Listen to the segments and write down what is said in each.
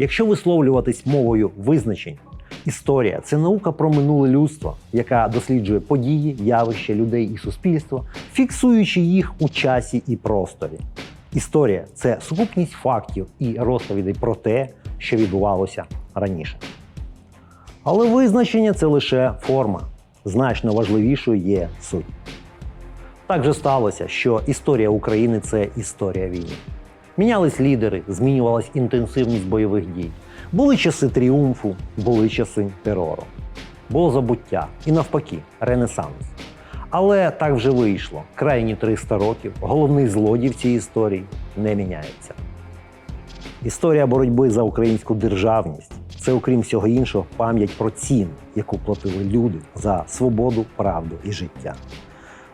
Якщо висловлюватись мовою визначень, історія це наука про минуле людство, яка досліджує події, явища людей і суспільства, фіксуючи їх у часі і просторі. Історія це сукупність фактів і розповідей про те, що відбувалося раніше. Але визначення це лише форма. Значно важливішою є суть. Так же сталося, що історія України це історія війни. Мінялись лідери, змінювалась інтенсивність бойових дій. Були часи тріумфу, були часи терору. Було забуття і навпаки, ренесанс. Але так вже вийшло. Крайні 300 років головний злодій в цій історії не міняється. Історія боротьби за українську державність це, окрім всього іншого, пам'ять про ціну, яку платили люди за свободу, правду і життя.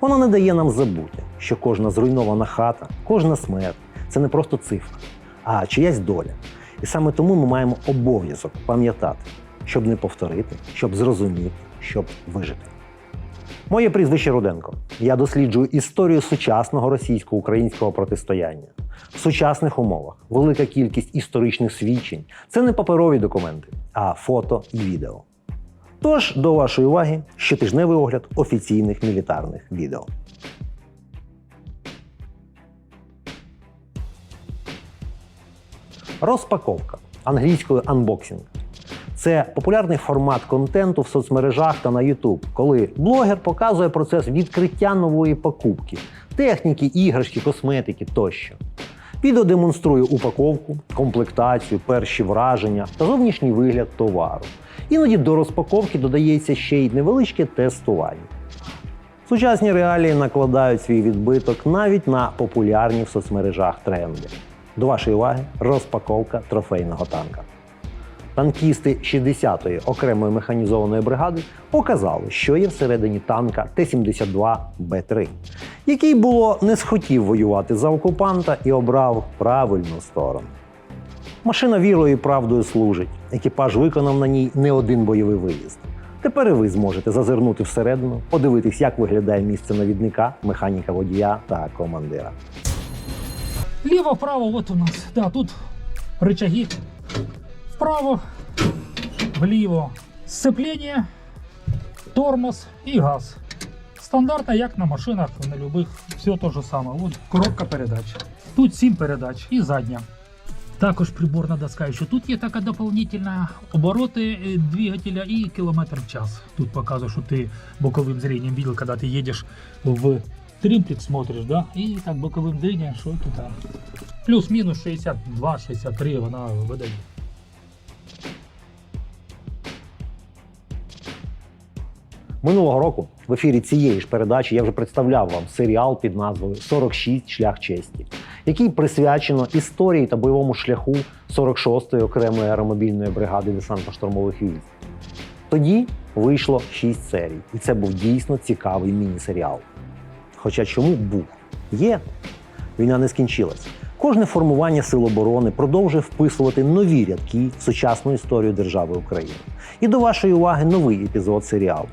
Вона не дає нам забути, що кожна зруйнована хата, кожна смерть це не просто цифра, а чиясь доля. І саме тому ми маємо обов'язок пам'ятати, щоб не повторити, щоб зрозуміти, щоб вижити. Моє прізвище Руденко. Я досліджую історію сучасного російсько-українського протистояння. В сучасних умовах велика кількість історичних свідчень це не паперові документи, а фото і відео. Тож до вашої уваги щотижневий огляд офіційних мілітарних відео. Розпаковка англійською анбоксинг. Це популярний формат контенту в соцмережах та на YouTube, коли блогер показує процес відкриття нової покупки, техніки, іграшки, косметики тощо. Відео демонструє упаковку, комплектацію, перші враження та зовнішній вигляд товару. Іноді до розпаковки додається ще й невеличке тестування. Сучасні реалії накладають свій відбиток навіть на популярні в соцмережах тренди. До вашої уваги розпаковка трофейного танка. Танкісти 60-ї окремої механізованої бригади показали, що є всередині танка Т-72Б3, який було не схотів воювати за окупанта і обрав правильну сторону. Машина вірою і правдою служить. Екіпаж виконав на ній не один бойовий виїзд. Тепер і ви зможете зазирнути всередину, подивитись, як виглядає місце навідника, механіка водія та командира. Лево, вправо, вот у нас. Да, тут рычаги. Вправо, вліво. Сцепление, тормоз і газ. Стандартно, як на машинах, на любих, все то же саме. От коробка передач. Тут 7 передач і задня. Також приборна доска. Що тут є така дополнительна обороти е, двигателя і кілометр в час. Тут показує, що ти боковим зрением видел, когда ты едешь в тримплик смотришь, да, і так боковим зрением, що тут там. Плюс-мінус 62-63 вона видає. Минулого року в ефірі цієї ж передачі я вже представляв вам серіал під назвою «46. Шлях честі, який присвячено історії та бойовому шляху 46-ї окремої аеромобільної бригади десантно-штурмових військ. Тоді вийшло 6 серій, і це був дійсно цікавий міні-серіал. Хоча чому був? Є. Війна не скінчилась. Кожне формування сил оборони продовжує вписувати нові рядки в сучасну історію держави України. І до вашої уваги новий епізод серіалу.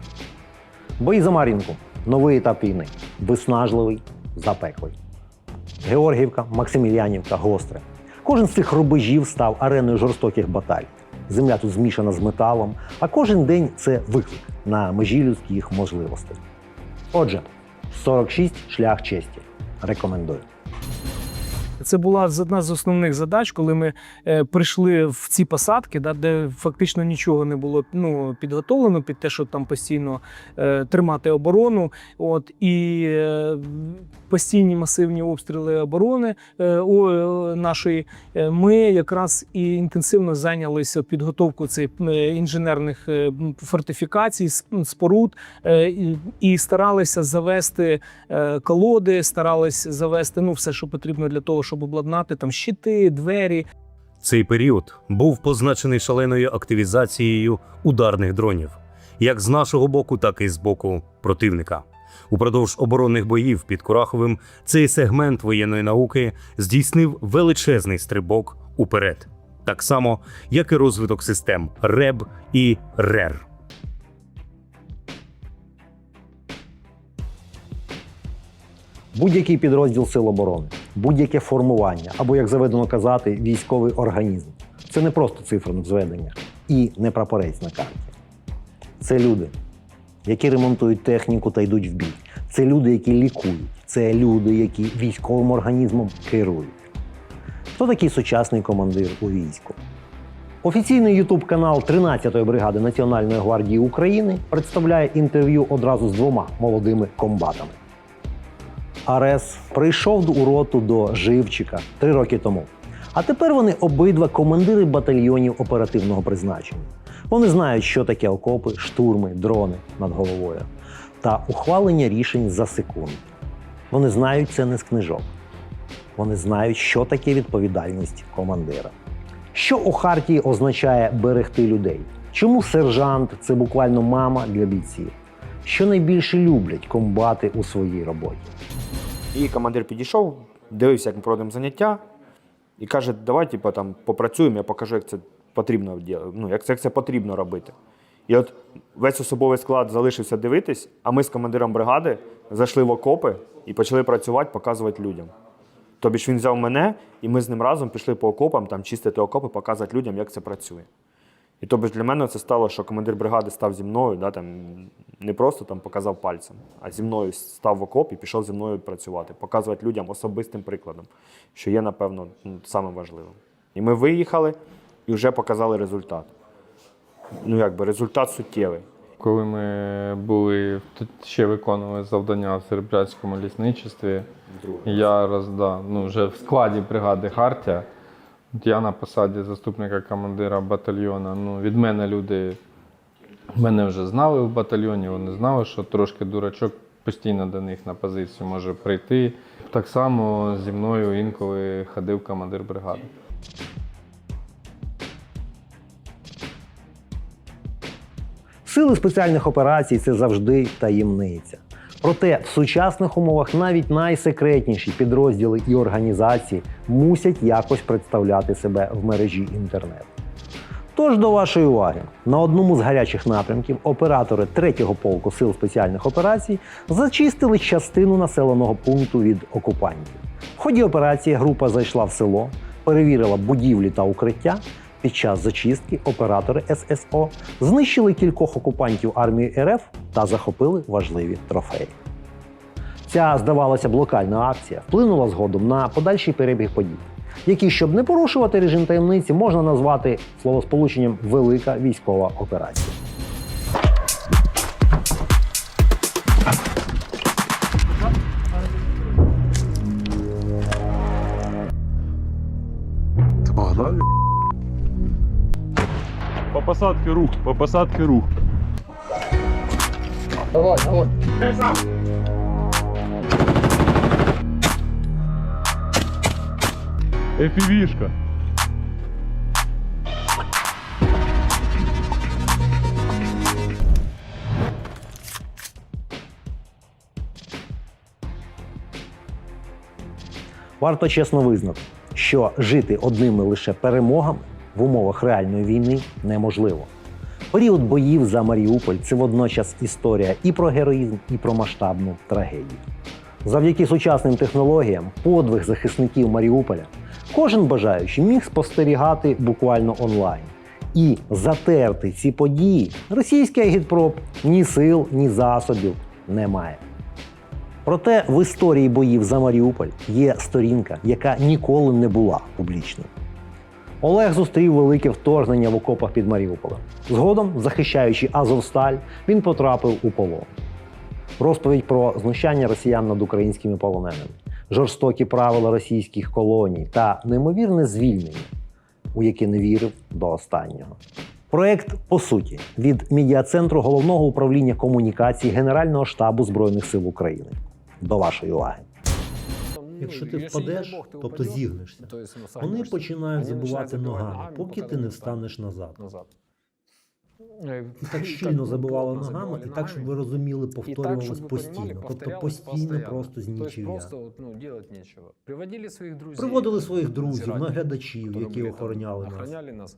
Бої за Мар'їнку. Новий етап війни. Виснажливий, запеклий. Георгіївка, Максимілянівка, Гостре. Кожен з цих рубежів став ареною жорстоких баталій. Земля тут змішана з металом, а кожен день це виклик на межі людських можливостей. Отже, 46 шлях честі. Рекомендую. Це була одна з основних задач, коли ми е, прийшли в ці посадки, да, де фактично нічого не було ну, підготовлено під те, щоб там постійно е, тримати оборону. От, і е, постійні масивні обстріли оборони е, е, нашої. Е, Ми якраз і інтенсивно зайнялися підготовкою цих інженерних фортифікацій, споруд і- старалися завести колоди, старалися завести ну, все, що потрібно для того, щоб обладнати там щити, двері. Цей період був позначений шаленою активізацією ударних дронів, як з нашого боку, так і з боку противника. Упродовж оборонних боїв під Кураховим цей сегмент воєнної науки здійснив величезний стрибок уперед, так само, як і розвиток систем РЕБ і РЕР. Будь-який підрозділ Сил оборони, будь-яке формування або, як заведено казати, військовий організм Це не просто цифра на зведення і не прапорець на карті. Це люди, які ремонтують техніку та йдуть в бій. Це люди, які лікують. Це люди, які військовим організмом керують. Хто такий сучасний командир у війську? Офіційний ютуб канал 13-ї бригади Національної гвардії України представляє інтерв'ю одразу з двома молодими комбатами. Арес прийшов у роту до Живчика три роки тому. А тепер вони обидва командири батальйонів оперативного призначення. Вони знають, що таке окопи, штурми, дрони над головою та ухвалення рішень за секунду. Вони знають це не з книжок. Вони знають, що таке відповідальність командира. Що у Хартії означає берегти людей? Чому сержант це буквально мама для бійців? Що найбільше люблять комбати у своїй роботі? І командир підійшов, дивився, як ми проводимо заняття, і каже: давай, типу, там попрацюємо, я покажу, як це потрібно ну, як це, як це потрібно робити. І от весь особовий склад залишився дивитись, а ми з командиром бригади зайшли в окопи і почали працювати, показувати людям. Тобі ж він взяв мене, і ми з ним разом пішли по окопам, там чистити окопи, показувати людям, як це працює. І тобі ж для мене це стало, що командир бригади став зі мною, да, там, не просто там показав пальцем, а зі мною став в окоп і пішов зі мною працювати, показувати людям особистим прикладом, що є, напевно, ну, самим важливим. І ми виїхали і вже показали результат. Ну, якби результат суттєвий. Коли ми були тут ще виконували завдання в серебрянському лісничестві, я роздав ну, вже в складі бригади Хартія. От Я на посаді заступника командира батальйону. Ну, від мене люди мене вже знали в батальйоні, вони знали, що трошки дурачок постійно до них на позицію може прийти. Так само зі мною інколи ходив командир бригади. Сили спеціальних операцій це завжди таємниця. Проте в сучасних умовах навіть найсекретніші підрозділи і організації мусять якось представляти себе в мережі інтернет. Тож до вашої уваги, на одному з гарячих напрямків оператори 3-го полку сил спеціальних операцій зачистили частину населеного пункту від окупантів. В ході операції група зайшла в село, перевірила будівлі та укриття. Під час зачистки оператори ССО знищили кількох окупантів армії РФ та захопили важливі трофеї. Ця, здавалося б, локальна акція вплинула згодом на подальший перебіг подій, які, щоб не порушувати режим таємниці, можна назвати словосполученням велика військова операція. По посадке рух, по посадке рух. Давай, давай. Эфивишка. Варто чесно визнати, що жити одними лише перемогами в умовах реальної війни неможливо. Період боїв за Маріуполь це водночас історія і про героїзм, і про масштабну трагедію. Завдяки сучасним технологіям, подвиг захисників Маріуполя, кожен бажаючий міг спостерігати буквально онлайн. І затерти ці події російський агітпроп ні сил, ні засобів не має. Проте в історії боїв за Маріуполь є сторінка, яка ніколи не була публічною. Олег зустрів велике вторгнення в окопах під Маріуполем. Згодом, захищаючи Азовсталь, він потрапив у полон. Розповідь про знущання росіян над українськими полоненими, жорстокі правила російських колоній та неймовірне звільнення, у яке не вірив до останнього. Проект по суті від медіа-центру головного управління комунікацій Генерального штабу Збройних сил України. До вашої уваги. Якщо ти впадеш, тобто зігнешся, вони починають забивати ногами, поки ти не встанеш назад. І так щільно забивали ногами, і так, щоб ви розуміли, повторювалось постійно. Тобто постійно просто з нічия. ну. Приводили своїх друзів. Наглядачів, які охороняли нас.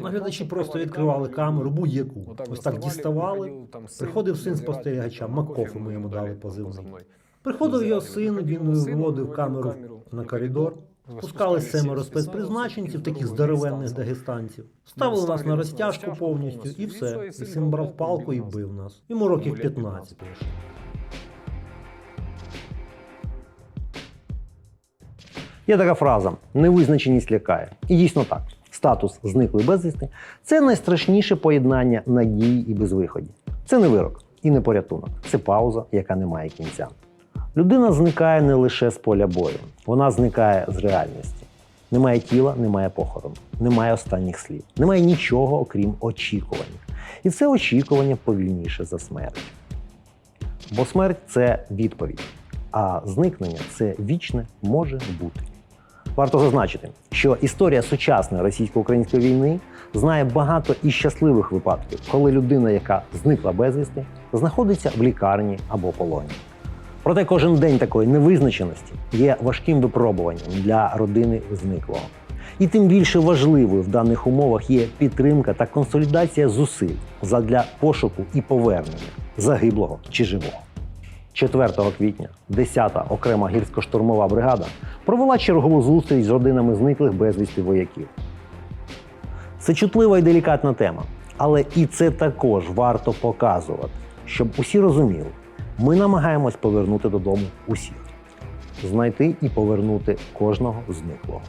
Наглядачі просто відкривали камеру, будь-яку. Ось так діставали. приходив син спостерігача, там, Макофу ми йому дали позивний. Приходив його син, він виводив камеру на коридор, Спускались семеро спецпризначенців, таких здоровенних дагестанців. Ставили нас на розтяжку повністю і все. І син брав палку і бив нас. Йому років 15 лише. Є така фраза: невизначеність лякає. І дійсно так. Статус зниклий безвісти це найстрашніше поєднання надії і безвиході. Це не вирок і не порятунок. Це пауза, яка не має кінця. Людина зникає не лише з поля бою, вона зникає з реальності. Немає тіла, немає похорону, немає останніх слів, немає нічого, окрім очікування. І це очікування повільніше за смерть. Бо смерть це відповідь, а зникнення це вічне може бути. Варто зазначити, що історія сучасної російсько-української війни знає багато і щасливих випадків, коли людина, яка зникла безвісти, знаходиться в лікарні або полоні. Проте кожен день такої невизначеності є важким випробуванням для родини зниклого. І тим більше важливою в даних умовах є підтримка та консолідація зусиль задля пошуку і повернення загиблого чи живого. 4 квітня 10-та окрема гірсько-штурмова бригада провела чергову зустріч з родинами зниклих безвісти вояків. Це чутлива і делікатна тема, але і це також варто показувати, щоб усі розуміли, ми намагаємось повернути додому усіх, знайти і повернути кожного зниклого.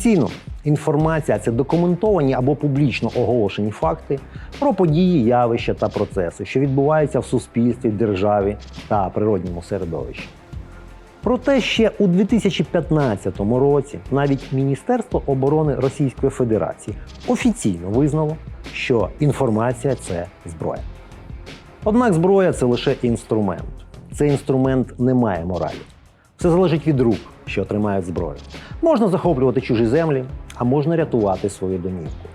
Офіційно інформація це документовані або публічно оголошені факти про події, явища та процеси, що відбуваються в суспільстві, державі та природньому середовищі. Проте ще у 2015 році навіть Міністерство оборони Російської Федерації офіційно визнало, що інформація це зброя. Однак зброя це лише інструмент. Цей інструмент не має моралі. Все залежить від рук, що тримають зброю. Можна захоплювати чужі землі, а можна рятувати свою домівку.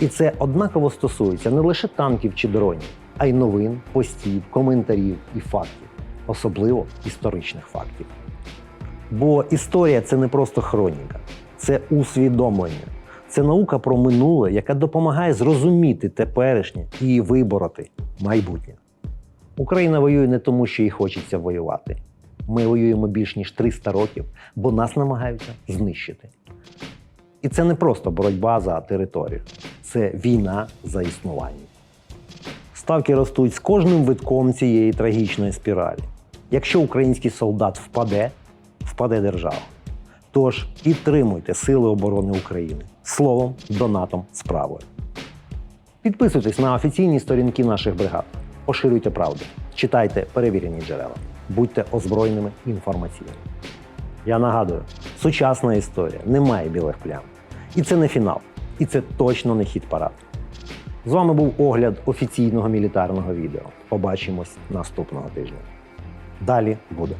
І це однаково стосується не лише танків чи дронів, а й новин, постів, коментарів і фактів, особливо історичних фактів. Бо історія це не просто хроніка, це усвідомлення, це наука про минуле, яка допомагає зрозуміти теперішнє і вибороти майбутнє. Україна воює не тому, що їй хочеться воювати. Ми воюємо більш ніж 300 років, бо нас намагаються знищити. І це не просто боротьба за територію, це війна за існування. Ставки ростуть з кожним витком цієї трагічної спіралі. Якщо український солдат впаде, впаде держава. Тож підтримуйте Сили оборони України словом, донатом, справою. Підписуйтесь на офіційні сторінки наших бригад, поширюйте правду, читайте перевірені джерела, будьте озброєними інформаційно. Я нагадую, сучасна історія не має білих плям. І це не фінал, і це точно не хід парад. З вами був огляд офіційного мілітарного відео. Побачимось наступного тижня. Далі буде.